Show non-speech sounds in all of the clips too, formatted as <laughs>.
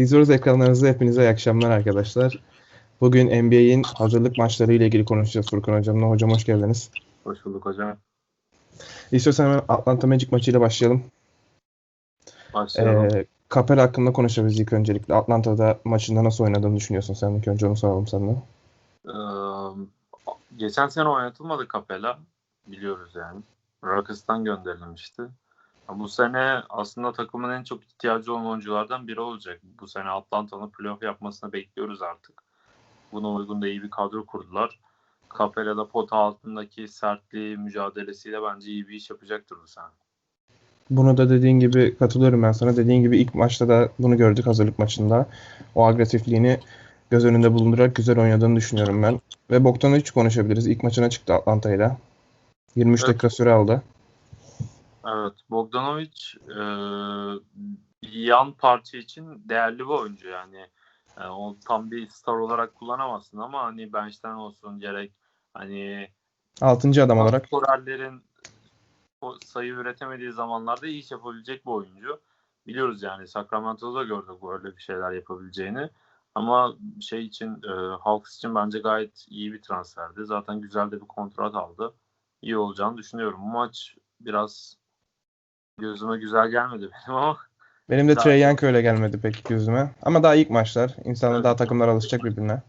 Vizyörüz ekranlarınızda hepinize iyi akşamlar arkadaşlar. Bugün NBA'in hazırlık maçları ile ilgili konuşacağız Furkan Hocam'la. Hocam hoş geldiniz. Hoş bulduk hocam. İstiyorsan hemen Atlanta Magic maçıyla başlayalım. Başlayalım. Ee, Capela hakkında konuşabiliriz ilk öncelikle. Atlanta'da maçında nasıl oynadığını düşünüyorsun sen? İlk önce onu soralım senden. Ee, geçen sene oynatılmadı Capella. Biliyoruz yani. Rockets'tan gönderilmişti. Bu sene aslında takımın en çok ihtiyacı olan oyunculardan biri olacak. Bu sene Atlanta'nın playoff yapmasını bekliyoruz artık. Buna uygun da iyi bir kadro kurdular. Capella da pota altındaki sertliği mücadelesiyle bence iyi bir iş yapacaktır bu sene. Bunu da dediğin gibi katılıyorum ben sana. Dediğin gibi ilk maçta da bunu gördük hazırlık maçında. O agresifliğini göz önünde bulundurarak güzel oynadığını düşünüyorum ben. Ve Bogdanovic konuşabiliriz. İlk maçına çıktı Atlanta'yla. 23 Evet. dakika süre aldı. Evet, Bogdanovic e, yan parça için değerli bir oyuncu yani. Yani o tam bir star olarak kullanamazsın ama hani bench'ten olsun gerek hani 6. adam olarak skorerlerin o sayı üretemediği zamanlarda iyi iş yapabilecek bir oyuncu. Biliyoruz yani Sacramento'da gördük böyle bir şeyler yapabileceğini. Ama şey için e, Hawks için bence gayet iyi bir transferdi. Zaten güzel de bir kontrat aldı. İyi olacağını düşünüyorum. Bu maç biraz gözüme güzel gelmedi benim ama benim de Trey Young öyle gelmedi pek gözüme. Ama daha ilk maçlar. İnsanlar Evet. daha takımlar alışacak birbirine.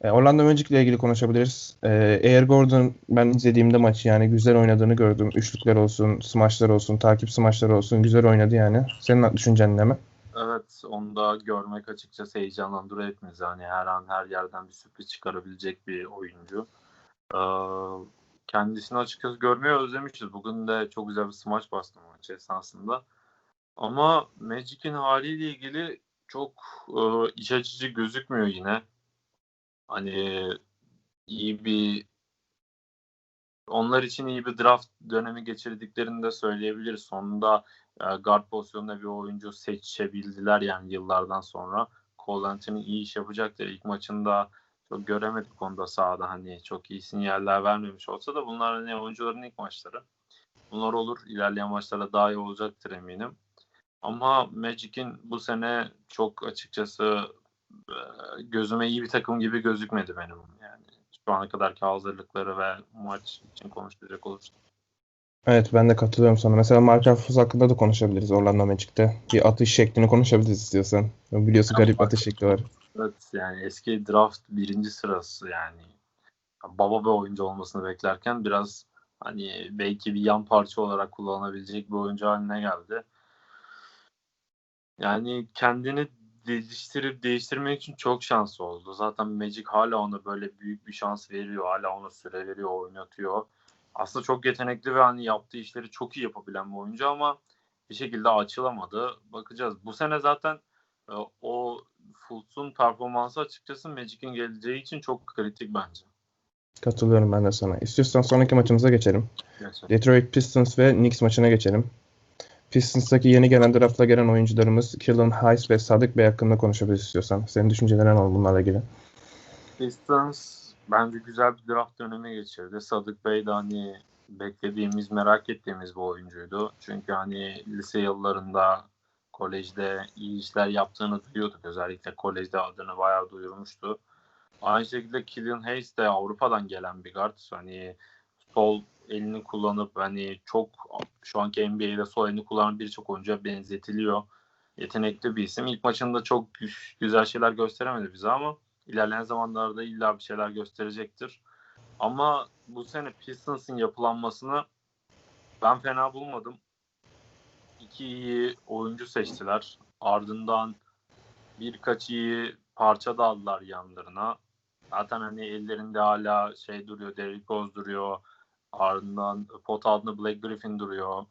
E, Orlando Magic ile ilgili konuşabiliriz. E, Air Gordon ben izlediğimde maçı yani güzel oynadığını gördüm. Üçlükler olsun, smaçlar olsun, takip smaçları olsun güzel oynadı yani. Senin düşüncen ne mi? Evet, onu da görmek açıkçası heyecanlandırıyor hepimizi. Hani her an her yerden bir sürpriz çıkarabilecek bir oyuncu. Ee, kendisini açıkçası görmeyi özlemişiz. Bugün de çok güzel bir smaç bastı maç esnasında. Ama Magic'in haliyle ilgili çok e, iç açıcı gözükmüyor yine. Hani iyi bir onlar için iyi bir draft dönemi geçirdiklerini de söyleyebiliriz. Sonunda e, guard pozisyonunda bir oyuncu seçebildiler yani yıllardan sonra. Cole Anthony iyi iş yapacaktır. İlk maçında çok göremedik onda sahada hani çok iyi sinyaller vermemiş olsa da bunlar hani oyuncuların ilk maçları. Bunlar olur. İlerleyen maçlarda daha iyi olacaktır eminim. Ama Magic'in bu sene çok açıkçası gözüme iyi bir takım gibi gözükmedi benim yani. Şu ana kadarki hazırlıkları ve maç için konuşacak olursak. Evet ben de katılıyorum sana. Mesela Mark Hafız hakkında da konuşabiliriz Orlando Magic'te. Bir atış şeklini konuşabiliriz istiyorsan. Biliyorsun garip atış şekli var. Evet yani eski draft birinci sırası yani baba bir oyuncu olmasını beklerken biraz hani belki bir yan parça olarak kullanabilecek bir oyuncu haline geldi. Yani kendini geliştirip değiştirmek için çok şansı oldu. Zaten Magic hala ona böyle büyük bir şans veriyor. Hala ona süre veriyor, oynatıyor. Aslında çok yetenekli ve hani yaptığı işleri çok iyi yapabilen bir oyuncu ama bir şekilde açılamadı. Bakacağız. Bu sene zaten o Fultz'un performansı açıkçası Magic'in geleceği için çok kritik bence. Katılıyorum ben de sana. İstiyorsan sonraki maçımıza geçelim. Gerçekten. Detroit Pistons ve Knicks maçına geçelim. Pistons'taki yeni gelen draftla gelen oyuncularımız Killen Hayes ve Sadık Bey hakkında konuşabiliriz istiyorsan. Senin düşüncelerin alalım bunlarla ilgili. Pistons bence güzel bir draft dönemi geçirdi. Sadık Bey de hani beklediğimiz, merak ettiğimiz bir oyuncuydu. Çünkü hani lise yıllarında kolejde iyi işler yaptığını duyuyorduk. Özellikle kolejde adını bayağı duyurmuştu. Aynı şekilde Killian Hayes de Avrupa'dan gelen bir guard. Hani sol elini kullanıp hani çok şu anki NBA'de sol elini kullanan birçok oyuncuya benzetiliyor. Yetenekli bir isim. İlk maçında çok gü- güzel şeyler gösteremedi bize ama ilerleyen zamanlarda illa bir şeyler gösterecektir. Ama bu sene Pistons'ın yapılanmasını ben fena bulmadım. İki iyi oyuncu seçtiler. Ardından birkaç iyi parça da aldılar yanlarına. Zaten hani ellerinde hala şey duruyor, Derrick Rose duruyor. Ardından pot altında Blake Griffin duruyor.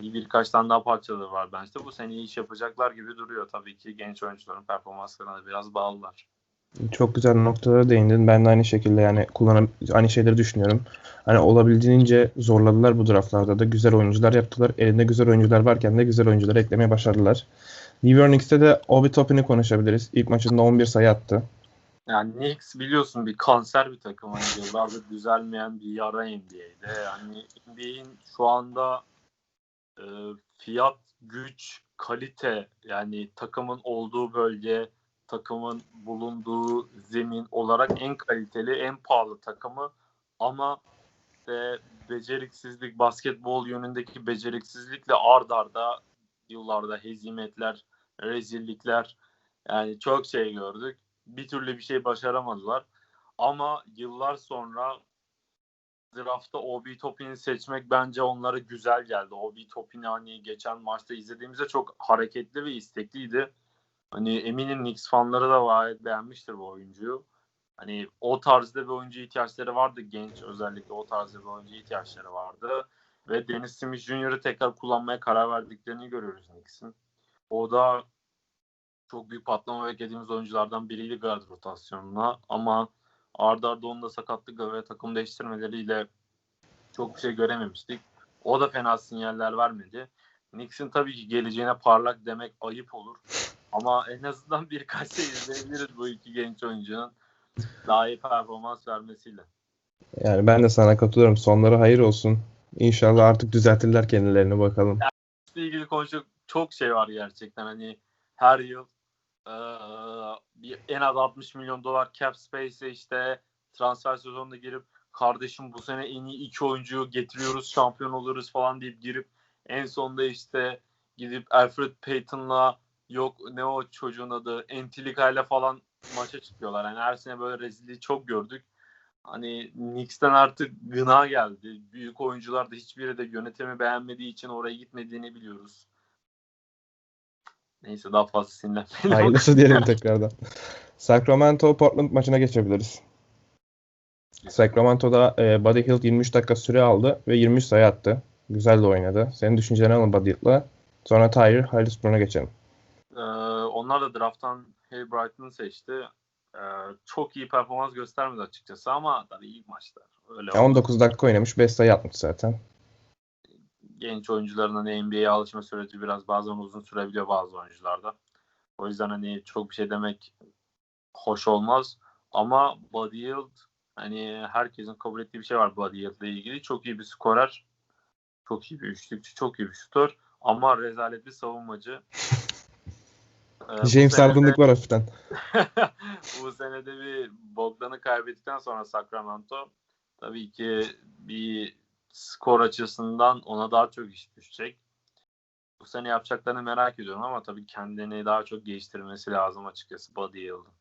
İyi birkaç tane daha parçaları var bence. Bu sene iyi iş yapacaklar gibi duruyor. Tabii ki genç oyuncuların performanslarına biraz bağlılar. Çok güzel noktalara değindin. Ben de aynı şekilde yani kullanım aynı şeyleri düşünüyorum. Hani olabildiğince zorladılar bu draftlarda da güzel oyuncular yaptılar. Elinde güzel oyuncular varken de güzel oyuncuları eklemeye başardılar. New York Knicks'te de Obi Toppin'i konuşabiliriz. İlk maçında 11 sayı attı. Yani Knicks biliyorsun bir kanser bir takım. Hani yıllardır düzelmeyen bir yara NBA'de. Yani NBA'in şu anda e, fiyat, güç kalite yani takımın olduğu bölge, takımın bulunduğu zemin olarak en kaliteli, en pahalı takımı ama işte beceriksizlik, basketbol yönündeki beceriksizlikle ard arda yıllarda hezimetler, rezillikler yani çok şey gördük. Bir türlü bir şey başaramadılar. Ama yıllar sonra draftta Obi Topin'i seçmek bence onlara güzel geldi. Obi Topin'i hani geçen maçta izlediğimizde çok hareketli ve istekliydi. Hani eminim Knicks fanları da gayet beğenmiştir bu oyuncuyu. Hani o tarzda bir oyuncu ihtiyaçları vardı. Genç özellikle o tarzda bir oyuncu ihtiyaçları vardı. Ve Dennis Smith Jr.'ı tekrar kullanmaya karar verdiklerini görüyoruz Knicks'in. O da çok büyük patlama beklediğimiz oyunculardan biriydi guard rotasyonuna. Ama arda arda onun da sakatlık ve takım değiştirmeleriyle çok bir şey görememiştik. O da fena sinyaller vermedi. Knicks'in tabii ki geleceğine parlak demek ayıp olur. Ama en azından birkaç şey izleyebiliriz bu iki genç oyuncunun daha iyi performans vermesiyle. Yani ben de sana katılıyorum. Sonları hayır olsun. İnşallah artık düzeltirler kendilerini bakalım. İşte ilgili konuşacak çok şey var gerçekten. Hani her yıl bir en az 60 milyon dolar cap space'e işte transfer sezonuna girip kardeşim bu sene en iyi iki oyuncuyu getiriyoruz şampiyon oluruz falan deyip girip en sonunda işte gidip Alfred Payton'la yok ne o çocuğun adı Entilika ile falan maça çıkıyorlar. Yani her sene böyle rezilliği çok gördük. Hani Knicks'ten artık gına geldi. Büyük oyuncular da hiçbiri de yönetimi beğenmediği için oraya gitmediğini biliyoruz. Neyse daha fazla sinirlenmeyelim. Hayırlısı <laughs> diyelim tekrardan. Sacramento Portland maçına geçebiliriz. Sacramento'da e, Buddy Hield 23 dakika süre aldı ve 23 sayı attı. Güzel de oynadı. Senin düşünceni alalım Buddy Hield'la. Sonra Tyre Harrisburg'a geçelim. Ee, onlar da drafttan Harry Brighton'ı seçti. Ee, çok iyi performans göstermedi açıkçası ama tabii ilk maçlar. Öyle Ya oldu. 19 dakika oynamış. 5 sayı atmış zaten. genç oyuncuların hani NBA'ye alışma süreci biraz bazen uzun sürebiliyor bazı oyuncularda. O yüzden hani çok bir şey demek hoş olmaz. Ama Buddy Hield hani herkesin kabul ettiği bir şey var Buddy Hield'le ilgili. Çok iyi bir skorer. Çok iyi bir üçlükçü. Çok iyi bir şutör. Ama rezalet bir savunmacı. <laughs> Ee, James Harden'lık var hafiften. <laughs> bu senede bir Bogdan'ı kaybettikten sonra Sacramento tabii ki bir skor açısından ona daha çok iş düşecek. Bu sene yapacaklarını merak ediyorum ama tabii kendini daha çok geliştirmesi lazım açıkçası Buddy Hield'ın.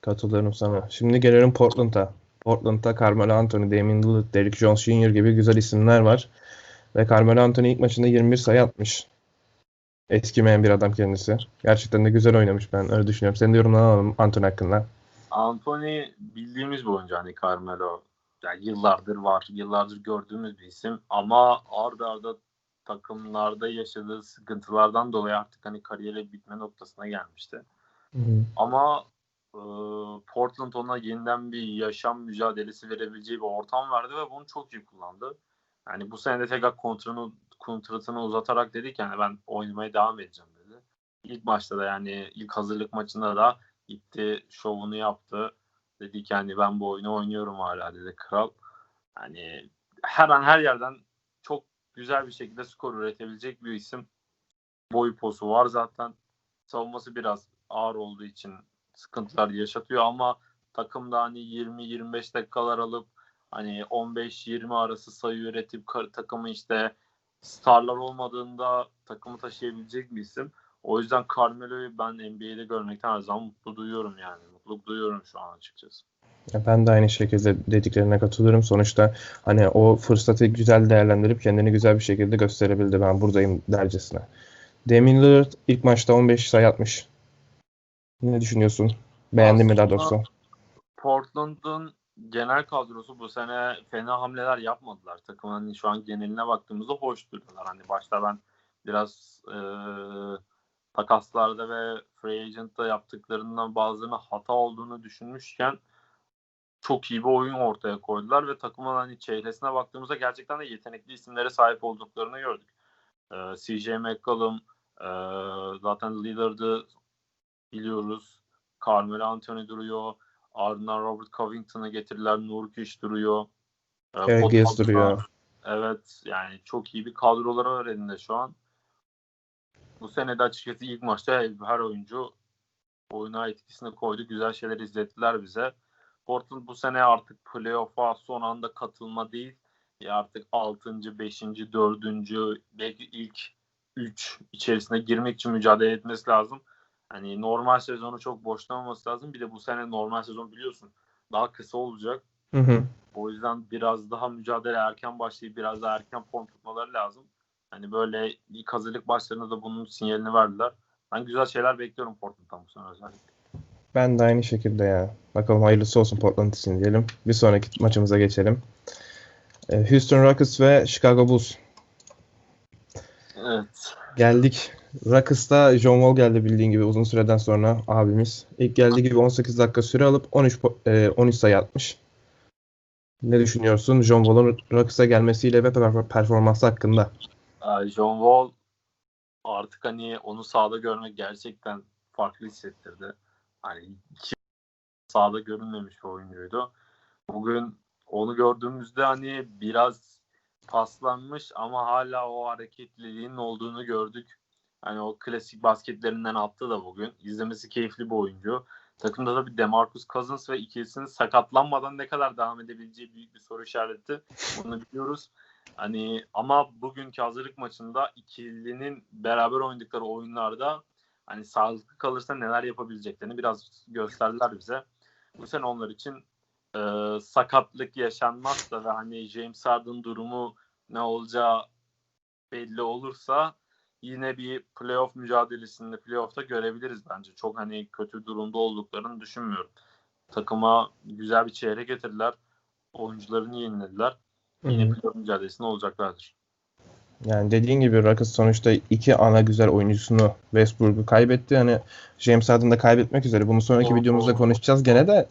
Katılıyorum sana. Şimdi gelelim Portland'a. Portland'da Carmelo Anthony, Damian Lillard, Derrick Jones Jr. gibi güzel isimler var. Ve Carmelo Anthony ilk maçında 21 sayı atmış. Eskimeyen bir adam kendisi. Gerçekten de güzel oynamış ben öyle düşünüyorum. Senin de yorumlarını alalım Anthony hakkında. Anthony bildiğimiz bir oyuncu hani Carmelo. Yani yıllardır var, yıllardır gördüğümüz bir isim ama arda arda takımlarda yaşadığı sıkıntılardan dolayı artık hani kariyeri bitme noktasına gelmişti. Ama e, Portland ona yeniden bir yaşam mücadelesi verebileceği bir ortam verdi ve bunu çok iyi kullandı. Yani bu sene de tekrar kontratını, kontratını uzatarak dedi ki yani ben oynamaya devam edeceğim dedi. İlk maçta da yani ilk hazırlık maçında da gitti şovunu yaptı. Dedi ki yani ben bu oyunu oynuyorum hala dedi kral. Yani her an her yerden çok güzel bir şekilde skor üretebilecek bir isim. Boy posu var zaten. Savunması biraz ağır olduğu için sıkıntılar yaşatıyor ama takımda hani 20-25 dakikalar alıp hani 15-20 arası sayı üretip takımı işte starlar olmadığında takımı taşıyabilecek bir isim. O yüzden Carmelo'yu ben NBA'de görmekten her zaman mutlu duyuyorum yani. Mutluluk duyuyorum şu an açıkçası. Ben de aynı şekilde dediklerine katılıyorum. Sonuçta hani o fırsatı güzel değerlendirip kendini güzel bir şekilde gösterebildi. Ben buradayım dercesine. Damian Lillard ilk maçta 15 sayı atmış. Ne düşünüyorsun? Beğendin mi daha doğrusu? Portland'ın genel kadrosu bu sene fena hamleler yapmadılar. Takımın hani şu an geneline baktığımızda hoş duruyorlar. Hani başta ben biraz e, takaslarda ve free agent'ta yaptıklarından bazılarının hata olduğunu düşünmüşken çok iyi bir oyun ortaya koydular ve takımın hani çehresine baktığımızda gerçekten de yetenekli isimlere sahip olduklarını gördük. E, CJ McCollum, e, zaten Lillard'ı biliyoruz. Carmelo Anthony duruyor. Ardından Robert Covington'ı getirdiler. Nurkic duruyor. E, Altman- duruyor. Evet yani çok iyi bir kadroları var elinde şu an. bu sene de açıkçası ilk maçta her oyuncu oyuna etkisini koydu. Güzel şeyler izlettiler bize. Portland bu sene artık playoff'a son anda katılma değil. Ya artık 6. 5. 4. belki ilk 3 içerisine girmek için mücadele etmesi lazım. Hani normal sezonu çok boşlamaması lazım. Bir de bu sene normal sezon biliyorsun daha kısa olacak. Hı hı. O yüzden biraz daha mücadele erken başlayıp biraz daha erken form tutmaları lazım. Hani böyle ilk hazırlık başlarında da bunun sinyalini verdiler. Ben güzel şeyler bekliyorum Portland'dan bu sene özellikle. Ben de aynı şekilde ya. Bakalım hayırlısı olsun Portland için diyelim. Bir sonraki maçımıza geçelim. Ee, Houston Rockets ve Chicago Bulls. Evet. Geldik. Rockets'ta John Wall geldi bildiğin gibi uzun süreden sonra abimiz. İlk geldiği gibi 18 dakika süre alıp 13 po- e, 13 sayı atmış. Ne düşünüyorsun John Wall'un Rockets'a gelmesiyle ve perfor- performansı hakkında? Ee, John Wall artık hani onu sahada görmek gerçekten farklı hissettirdi. Hani hiç sahada görünmemiş bir oyuncuydu. Bugün onu gördüğümüzde hani biraz paslanmış ama hala o hareketliliğin olduğunu gördük. Hani o klasik basketlerinden attı da bugün. İzlemesi keyifli bir oyuncu. Takımda da bir DeMarcus Cousins ve ikilisinin sakatlanmadan ne kadar devam edebileceği büyük bir soru işareti. Bunu biliyoruz. Hani ama bugünkü hazırlık maçında ikilinin beraber oynadıkları oyunlarda hani sağlıklı kalırsa neler yapabileceklerini biraz gösterdiler bize. Bu sene onlar için e, sakatlık yaşanmazsa ve hani James Harden durumu ne olacağı belli olursa yine bir playoff mücadelesinde playoff'ta görebiliriz bence. Çok hani kötü durumda olduklarını düşünmüyorum. Takıma güzel bir çeyrek getirdiler. Oyuncularını yenilediler. Yine playoff mücadelesinde olacaklardır. Yani dediğin gibi Rockets sonuçta iki ana güzel oyuncusunu Westbrook'u kaybetti. Hani James Harden da kaybetmek üzere. Bunu sonraki Doğru, videomuzda doğru. konuşacağız gene de.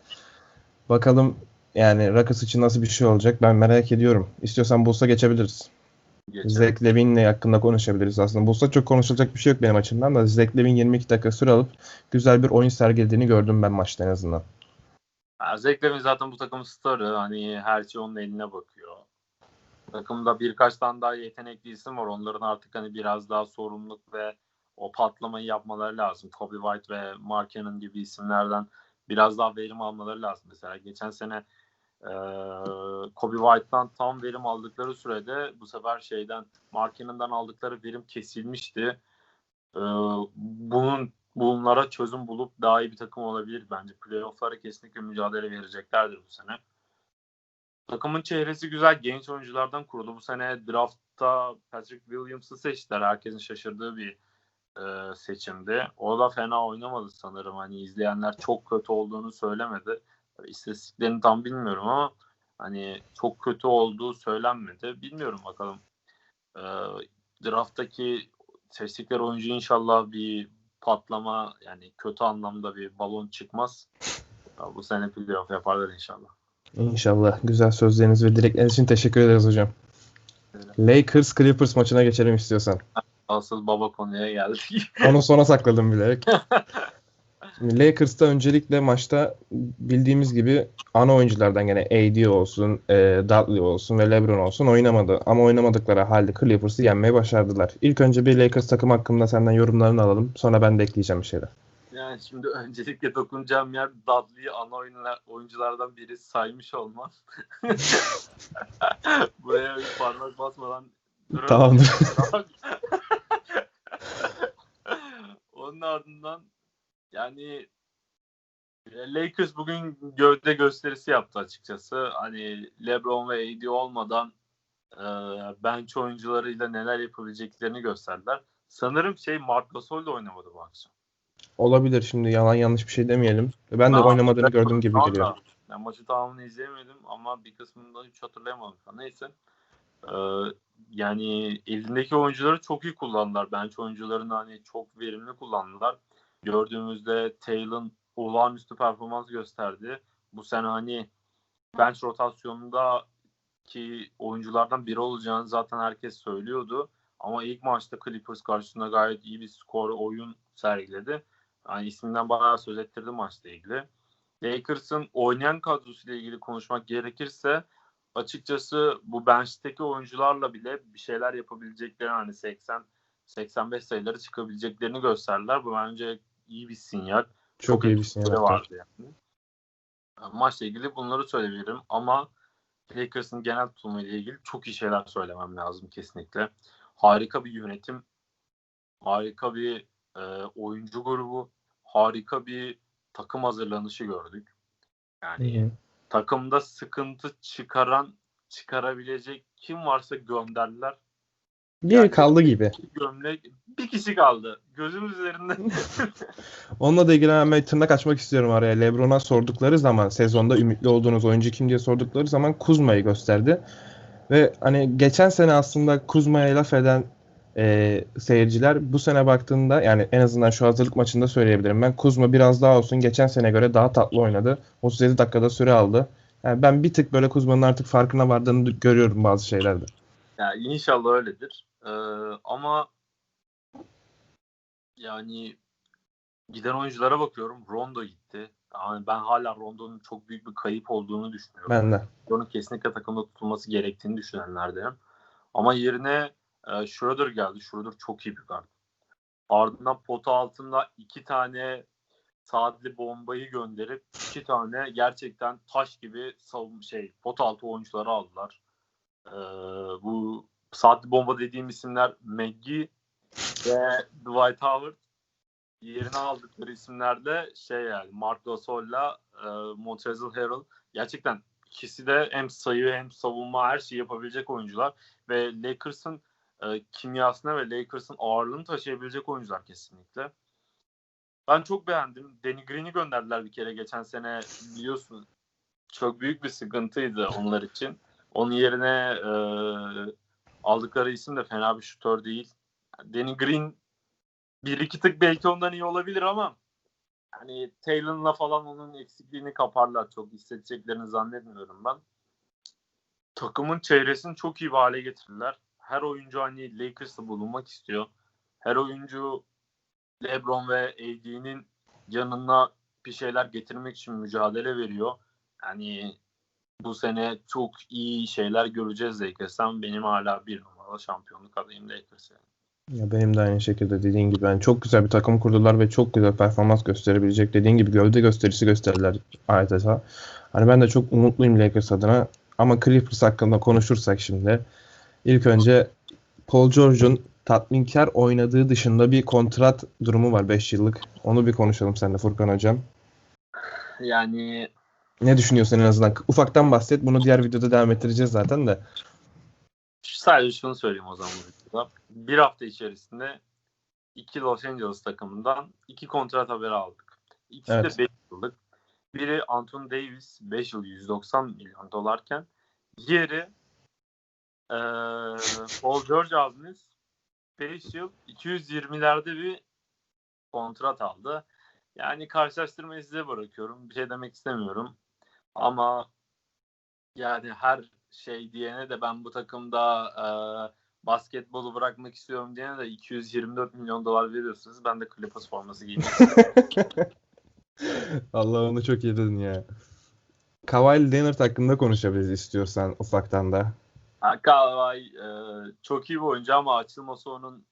Bakalım yani Rockets için nasıl bir şey olacak ben merak ediyorum. İstiyorsan Bulls'a geçebiliriz. Geçelim. Zach Levine'le hakkında konuşabiliriz aslında. Bulls'ta çok konuşulacak bir şey yok benim açımdan da Zach Levine 22 dakika süre alıp güzel bir oyun sergilediğini gördüm ben maçta en azından. Yani Zach Levine zaten bu takımın starı. Hani her şey onun eline bakıyor. Takımda birkaç tane daha yetenekli isim var. Onların artık hani biraz daha sorumluluk ve o patlamayı yapmaları lazım. Kobe White ve Mark Cannon gibi isimlerden biraz daha verim almaları lazım. Mesela geçen sene e, Kobe White'tan tam verim aldıkları sürede bu sefer şeyden Mark Cannon'dan aldıkları verim kesilmişti. E, bunun bunlara çözüm bulup daha iyi bir takım olabilir bence. Playoff'lara kesinlikle mücadele vereceklerdir bu sene. Takımın çehresi güzel. Genç oyunculardan kurulu. Bu sene draftta Patrick Williams'ı seçtiler. Herkesin şaşırdığı bir e, seçimdi. O da fena oynamadı sanırım. Hani izleyenler çok kötü olduğunu söylemedi. İstatistiklerini tam bilmiyorum ama hani çok kötü olduğu söylenmedi. Bilmiyorum bakalım. E, drafttaki seçtikleri oyuncu inşallah bir patlama yani kötü anlamda bir balon çıkmaz. Ya Bu sene playoff yaparlar inşallah. İnşallah. Güzel sözleriniz ve dilekleriniz için teşekkür ederiz hocam. Lakers Clippers maçına geçelim istiyorsan. Asıl baba konuya geldik. <laughs> Onu sona sakladım bilerek. <laughs> Lakers'ta öncelikle maçta bildiğimiz gibi ana oyunculardan gene AD olsun, e, Dudley olsun ve LeBron olsun oynamadı. Ama oynamadıkları halde Clippers'ı yenmeyi başardılar. İlk önce bir Lakers takım hakkında senden yorumlarını alalım. Sonra ben de ekleyeceğim bir şeyler. yani şimdi öncelikle dokunacağım yer Dudley'i ana oyunlar, oyunculardan biri saymış olmam. <laughs> Buraya bir parmak basmadan. Tamamdır. Onun ardından yani e, Lakers bugün gövde gösterisi yaptı açıkçası. Hani LeBron ve AD olmadan e, bench oyuncularıyla neler yapabileceklerini gösterdiler. Sanırım şey Marc Gasol da oynamadı bu akşam. Olabilir şimdi yalan yanlış bir şey demeyelim. Ben de Tamam, oynamadığını ben- gördüğüm gibi geliyor. Ben maçı tamamını izleyemedim ama bir kısmını hiç hatırlayamadım. Neyse. Yani elindeki oyuncuları çok iyi kullandılar. Bench oyuncularını hani çok verimli kullandılar. Gördüğümüzde Taylor'ın olağanüstü performans gösterdi. Bu sene hani bench rotasyonunda ki oyunculardan biri olacağını zaten herkes söylüyordu. Ama ilk maçta Clippers karşısında gayet iyi bir skor oyun sergiledi. Yani isminden bayağı söz ettirdi maçla ilgili. Lakers'ın oynayan kadrosuyla ilgili konuşmak gerekirse açıkçası bu bench'teki oyuncularla bile bir şeyler yapabileceklerini hani 80 85 sayıları çıkabileceklerini gösterdiler. Bu bence iyi bir sinyal. Çok, iyi bir sinyal. vardı yani. Maçla ilgili bunları söyleyebilirim ama Lakers'ın genel tutumu ile ilgili çok iyi şeyler söylemem lazım kesinlikle. Harika bir yönetim, harika bir e, oyuncu grubu, harika bir takım hazırlanışı gördük. Yani hı. Takımda sıkıntı çıkaran, çıkarabilecek kim varsa gönderdiler. Bir Yani- kaldı gibi. Gömlek bir kişi kaldı. Gözümüz üzerinde. <laughs> Onunla da ilgili hemen tırnak açmak istiyorum araya. LeBron'a sordukları zaman sezonda ümitli olduğunuz oyuncu kim diye sordukları zaman Kuzma'yı gösterdi. Ve hani geçen sene aslında Kuzma'ya laf eden e, seyirciler bu sene baktığında yani en azından şu hazırlık maçında söyleyebilirim. Ben Kuzma biraz daha olsun geçen sene göre daha tatlı oynadı. 37 dakikada süre aldı. Yani ben bir tık böyle Kuzma'nın artık farkına vardığını görüyorum bazı şeylerde. Ya inşallah öyledir. Ee, ama yani giden oyunculara bakıyorum. Rondo gitti. Yani ben hala Rondo'nun çok büyük bir kayıp olduğunu düşünüyorum. Ben de. Rondo'nun kesinlikle takımda tutulması gerektiğini düşünenlerdenim. Ama yerine e, Schroeder geldi. Schroeder çok iyi bir kart. Ardından pota altında iki tane saatli bombayı gönderip iki tane gerçekten taş gibi savun şey pot altı oyuncuları aldılar. Ee, bu saatli bomba dediğim isimler Maggie ve Dwight Howard. Yerine aldıkları isimler de şey yani Mark Gasol'la e, Montrezl Harrell. Gerçekten ikisi de hem sayı hem savunma her şeyi yapabilecek oyuncular ve Lakers'ın e, kimyasına ve Lakers'ın ağırlığını taşıyabilecek oyuncular kesinlikle. Ben çok beğendim. Danny Green'i gönderdiler bir kere geçen sene biliyorsun. Çok büyük bir sıkıntıydı onlar için. Onun yerine e, aldıkları isim de fena bir şutör değil. Danny Green bir iki tık belki ondan iyi olabilir ama hani Taylor'la falan onun eksikliğini kaparlar. Çok hissedeceklerini zannetmiyorum ben. Takımın çevresini çok iyi bir hale getirdiler. Her oyuncu hani Lakers'ta bulunmak istiyor. Her oyuncu LeBron ve AD'nin yanına bir şeyler getirmek için mücadele veriyor. Yani bu sene çok iyi şeyler göreceğiz Lakers'tan. Benim hala bir numaralı şampiyonluk adayım Lakers. Ya benim de aynı şekilde dediğin gibi yani çok güzel bir takım kurdular ve çok güzel performans gösterebilecek dediğin gibi gövde gösterisi gösterdiler adeta. Hani ben de çok umutluyum Lakers adına ama Clippers hakkında konuşursak şimdi ilk önce Paul George'un tatminkar oynadığı dışında bir kontrat durumu var 5 yıllık. Onu bir konuşalım seninle Furkan hocam. Yani Ne düşünüyorsun en azından? Ufaktan bahset. Bunu diğer videoda devam ettireceğiz zaten de. sadece şunu söyleyeyim o zaman. Bir hafta içerisinde iki Los Angeles takımından iki kontrat haberi aldık. İkisi Evet. de 5 yıllık. Biri Anthony Davis 5 yıl 190 milyon dolarken diğeri eee Paul George abimiz 5 yıl 220'lerde bir kontrat aldı. Yani karşılaştırmayı size bırakıyorum. Bir şey demek istemiyorum. Ama yani her şey diyene de ben bu takımda eee, basketbolu bırakmak istiyorum diyene de 224 milyon dolar veriyorsunuz. Ben de Clippers forması giymek. <laughs> Allah onu çok iyi dedin ya. Kawhi Leonard hakkında konuşabiliriz istiyorsan ufaktan da. Ha, eee, çok iyi bir oyuncu ama açılması onun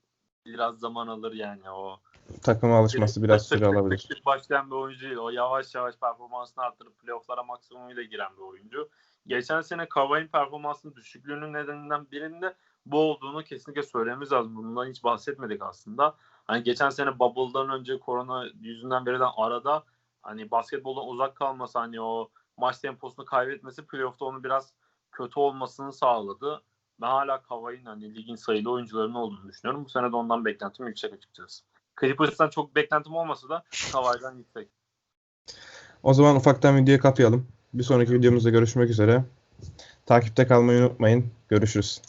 biraz zaman alır yani o. Takıma alışması biraz süre alabilir. tık tık başlayan bir oyuncu değil. O yavaş yavaş performansını arttırıp playofflara maksimumuyla giren bir oyuncu. Geçen sene Kawhi'nin performansının düşüklüğünün nedeninden birinde bu olduğunu kesinlikle söylememiz lazım. Bundan hiç bahsetmedik aslında. Hani geçen sene Bubble'dan önce korona yüzünden verilen arada hani basketboldan uzak kalması hani o maç temposunu kaybetmesi playoff'ta onu biraz kötü olmasını sağladı. Ben hala Kawhi'nin hani ligin sayılı oyuncularının olduğunu düşünüyorum. Bu sene de ondan beklentim yüksek açıkçası. Clippers'tan çok beklentim olmasa da Kawhi'den <laughs> yüksek. O zaman ufaktan videoyu kapayalım. Bir sonraki videomuzda görüşmek üzere. Takipte kalmayı unutmayın. Görüşürüz.